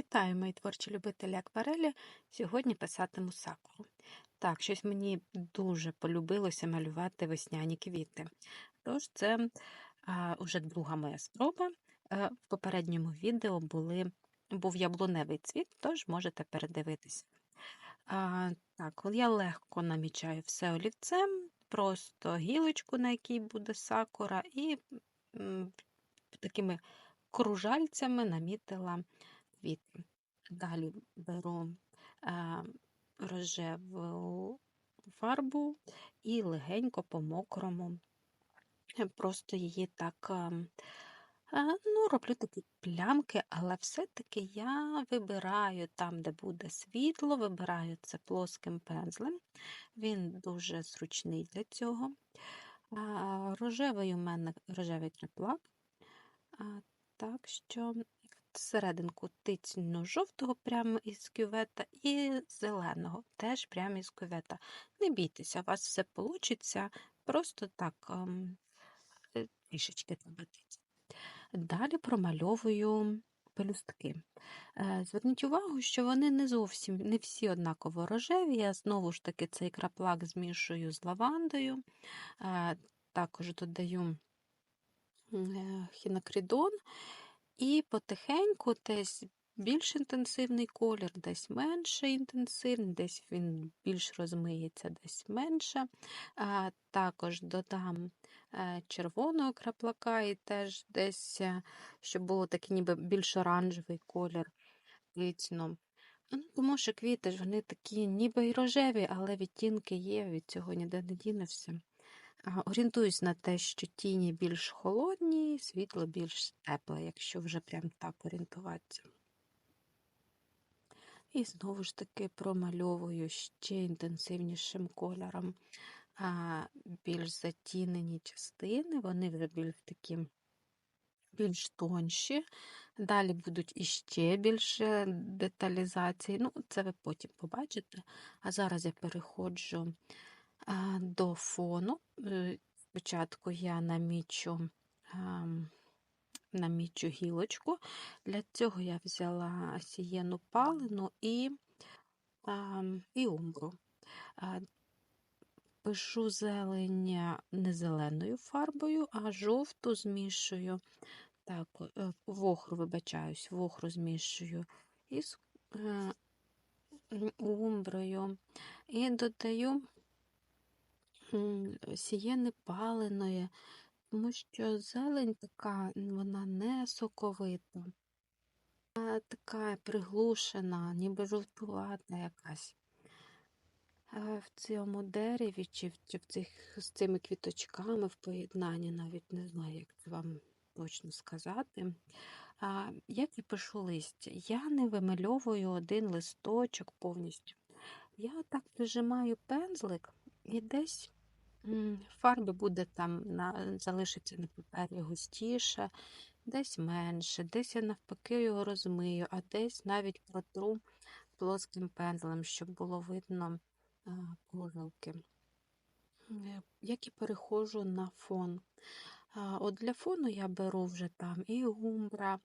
Вітаю, мої творчі любителі акварелі. Сьогодні писатиму сакуру. Так, щось мені дуже полюбилося малювати весняні квіти. Тож, це а, уже друга моя спроба. А, в попередньому відео були, був яблуневий цвіт, тож можете передивитися. А, Так, я легко намічаю все олівцем, просто гілочку, на якій буде сакура, і м, такими кружальцями намітила квіти. Далі беру е, рожеву фарбу і легенько по мокрому. е, Просто її так е, е, ну, роблю такі плямки, але все-таки я вибираю там, де буде світло, вибираю це плоским пензлем. Він дуже зручний для цього. А, Рожевий у мене рожевий треплак. А, Так що серединку тицьну жовтого прямо із кювета і зеленого теж прямо із кювета. Не бійтеся, у вас все вийде, просто так ем, е, трішечки треба. Далі промальовую пелюстки. Е, Зверніть увагу, що вони не зовсім не всі однаково рожеві. Я знову ж таки цей краплак змішую з лавандою, Е, також додаю хінокридон і потихеньку десь більш інтенсивний колір, десь менше інтенсивний, десь він більш розмиється, десь менше. А, Також додам е, червоного краплака і теж десь, е, щоб було такий ніби більш оранжевий колір вицно. Ну, Тому що квіти ж вони такі ніби й рожеві, але відтінки є, від цього ніде не дінешся. Орієнтуюсь на те, що тіні більш холодні, світло більш тепле, якщо вже прям так орієнтуватися. І знову ж таки промальовую ще інтенсивнішим кольором а, більш затінені частини, вони вже більш такі більш тонші. Далі будуть іще більше деталізації. Ну, це ви потім побачите. А зараз я переходжу до фону. Е, спочатку я намічу намічу гілочку. Для цього я взяла сієну палину і і умбру. Пишу зелень не зеленою фарбою, а жовту змішую. Так, е, вохру, вибачаюсь, вохру змішую із е, умброю і додаю сієни паленої, тому що зелень така, вона не соковита, а така приглушена, ніби жовтувата якась. В цьому дереві чи чи в цих, з цими квіточками в поєднанні, навіть не знаю, як вам точно сказати. А, Як я пишу листя, я не вимальовую один листочок повністю. Я так прижимаю пензлик і десь Фарби буде там на, залишиться на папері густіше, десь менше, десь я навпаки його розмию, а десь навіть протру плоским пензлем, щоб було видно пожилки. Е, як і переходжу на фон. От Для фону я беру вже там і гумбра,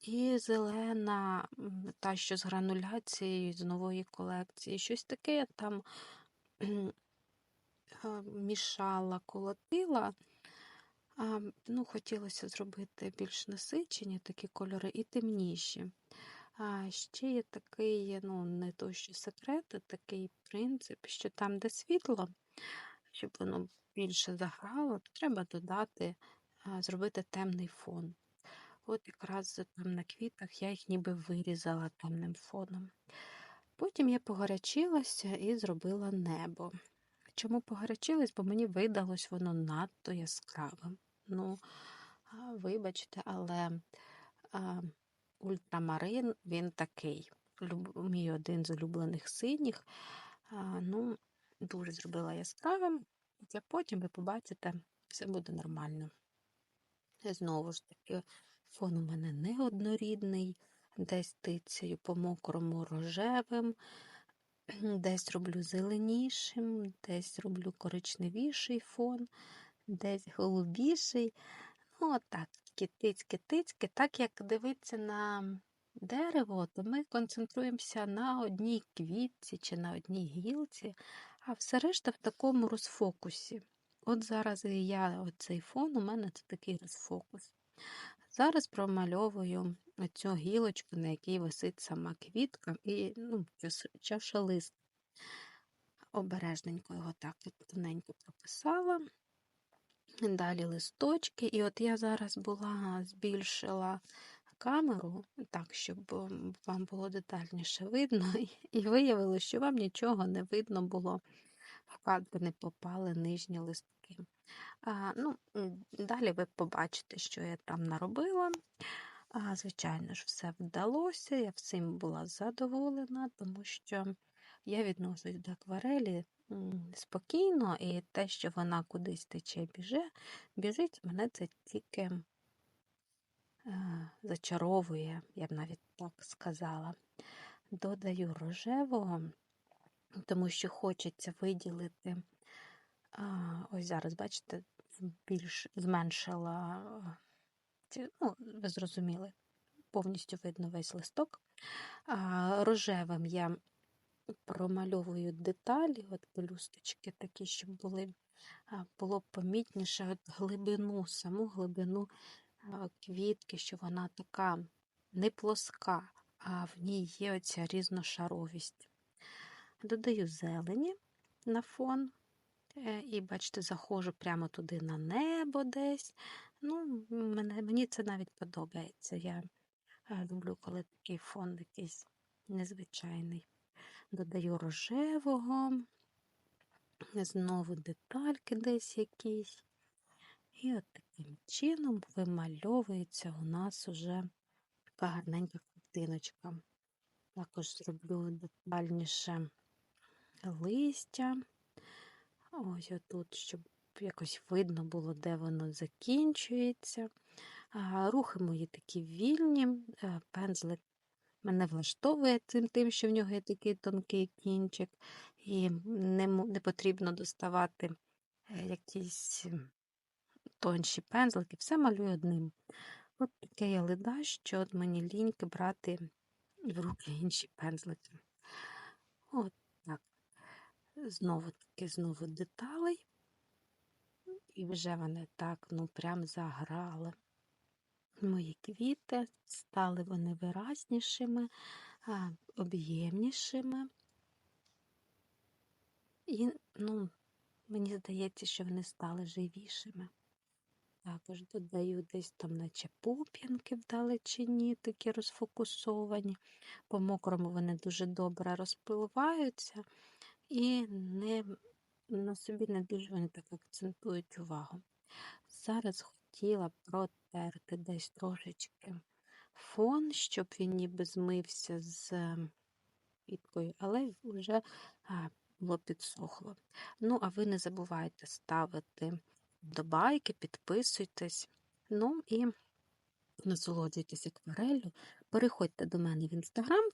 і зелена, та що з грануляцією з нової колекції. Щось таке я там мішала, колотила. Ну, Хотілося зробити більш насичені такі кольори і темніші. А ще є такий, ну, не то що секрет, а такий принцип, що там, де світло, щоб воно більше заграло, треба додати, зробити темний фон. От якраз там на квітах я їх ніби вирізала темним фоном. Потім я погорячилася і зробила небо. Чому погарячилась, бо мені видалось воно надто яскравим. Ну, вибачте, але а, ультрамарин він такий. Люб, мій один з улюблених синіх. А, ну, Дуже зробила яскравим, а потім ви побачите, все буде нормально. Знову ж таки, фон у мене неоднорідний, десь тицею по мокрому рожевим. Десь роблю зеленішим, десь роблю коричневіший фон, десь голубіший. Ну, отак, китицьки-тицьки, так як дивиться на дерево, то ми концентруємося на одній квітці чи на одній гілці, а все решта в такому розфокусі. От зараз я, оцей фон, у мене це такий розфокус. Зараз промальовую цю гілочку, на якій висить сама квітка, і ну, час- чашолист. Обережненько його так тоненько прописала. Далі листочки. І от я зараз була збільшила камеру так, щоб вам було детальніше видно, і виявилося, що вам нічого не видно було. В кадр не попали нижні листки. А, ну, далі ви побачите, що я там наробила. А, звичайно ж, все вдалося, я всім була задоволена, тому що я відношусь до акварелі спокійно, і те, що вона кудись тече біже, біжить, мене це тільки е, зачаровує, я б навіть так сказала. Додаю рожевого, тому що хочеться виділити. Ось зараз, бачите, більш зменшила, е, ну, ви зрозуміли, повністю видно весь листок. А, рожевим я промальовую деталі, от пелюсточки такі, щоб були, було помітніше от глибину, саму глибину квітки, що вона така не плоска, а в ній є оця різношаровість. Додаю зелені на фон. Е, І бачите, заходжу прямо туди на небо десь. Ну, мене, мені це навіть подобається. Я е, люблю, коли такий фон якийсь незвичайний. Додаю рожевого, знову детальки десь якісь. І от таким чином вимальовується у нас уже така гарненька картиночка. Також зроблю детальніше листя. Ось отут, щоб якось видно було, де воно закінчується. Рухи мої такі вільні, е, пензлик мене влаштовує цим тим, що в нього є такий тонкий кінчик, і не, не потрібно доставати е, якісь тонші пензлики, все малюю одним. От таке я леда, що от мені ліньки брати в руки інші пензлики. От так. Знову таки, знову деталей. І вже вони так, ну, прям заграли. Мої квіти стали вони виразнішими, об'ємнішими. І, ну, мені здається, що вони стали живішими. Також додаю десь там, наче пуп'янки вдалечині, такі розфокусовані. По мокрому вони дуже добре розпливаються і не, на собі не дуже вони так акцентують увагу. Зараз хотіла протерти десь трошечки фон, щоб він ніби змився з ем, квіткою, але вже було підсохло. Ну, а ви не забувайте ставити вподобайки, підписуйтесь. Ну і насолоджуйтесь аквареллю. Переходьте до мене в інстаграм,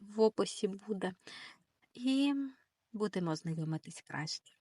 в описі буде, і будемо знайомитись краще.